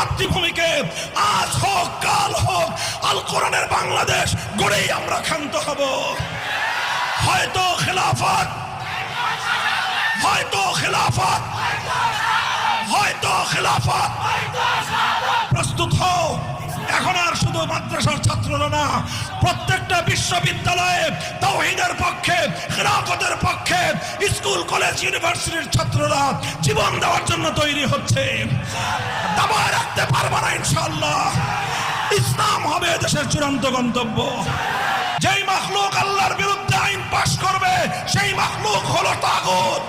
মাতৃভূমিকে আজ হোক, কাল হোক, আল কোরআনের বাংলাদেশ গড়েই আমরা ক্ষান্ত হব। হয়তো খেলাফত হয়তো খেলাফত হয়তো খেলাফত। প্রস্তুত হও, এখন আর শুধু মাদ্রাসার ছাত্ররা না, প্রত্যেকটা বিশ্ববিদ্যালয়ে তাওহীদের পক্ষে পক্ষে স্কুল, কলেজ, ইউনিভার্সিটির ছাত্ররা জীবন দেওয়ার জন্য তৈরি হচ্ছে। দাবায় রাখতে পারবে না ইনশাআল্লাহ। ইসলাম হবে দেশের চূড়ান্ত গন্তব্য। যেই মাখলুক আল্লাহর বিরুদ্ধে আইন পাশ করবে, সেই মাখলুক হলো তাগুত।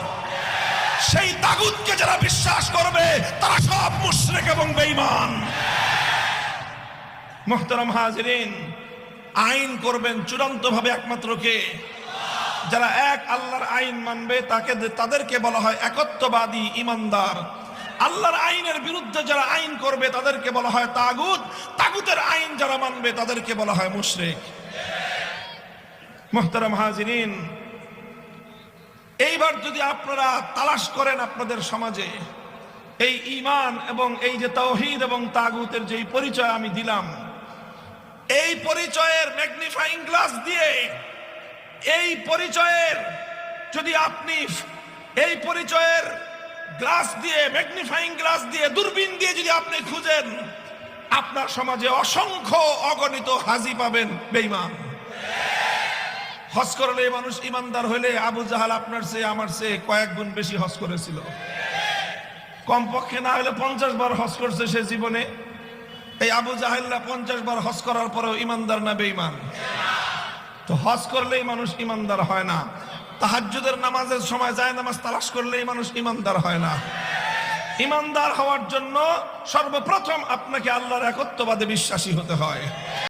সেই তাগুতকে যারা বিশ্বাস করবে, তারা সব মুশরিক এবং বেঈমান। মোহতারাম হাজিরিন, আইন করবেন চূড়ান্ত ভাবে একমাত্র কে? যারা এক আল্লাহর আইন মানবে, তাকে তাদেরকে বলা হয় একত্ববাদী ইমানদার। আল্লাহর আইনের বিরুদ্ধে যারা আইন করবে, তাদেরকে বলা হয় তাগুত। তাগুতের আইন যারা মানবে, তাদেরকে বলা হয় মুশরিক। মোহতারাম হাজিরিন, এইবার যদি আপনারা তালাশ করেন আপনাদের সমাজে, এই ইমান এবং এই যে তৌহিদ এবং তাগুতের যে পরিচয় আমি দিলাম, এই পরিচয়ের ম্যাগনিফাইং গ্লাস দিয়ে এই পরিচয়ের, যদি আপনি এই পরিচয়ের গ্লাস দিয়ে, ম্যাগনিফাইং গ্লাস দিয়ে, দূরবীন দিয়ে যদি আপনি খুঁজেন, আপনার সমাজে অসংখ্য অগণিত হাজি পাবেন বেইমান হজ করলে মানুষ ইমানদার হলে আবু জাহাল আপনার চেয়ে, আমার চেয়ে কয়েক গুণ বেশি হজ করেছিল। কমপক্ষে না হলে পঞ্চাশ বার হজ করছে সে জীবনে। এই আবু জাহেল্লা পঞ্চাশ বার হজ করার পরেও ইমানদার না বেঈমান। তো হজ করলেই মানুষ ইমানদার হয় না। তাহাজুদের নামাজের সময় যায় নামাজ তালাশ করলেই মানুষ ইমানদার হয় না। ইমানদার হওয়ার জন্য সর্বপ্রথম আপনাকে আল্লাহর একত্ববাদে বিশ্বাসী হতে হয়।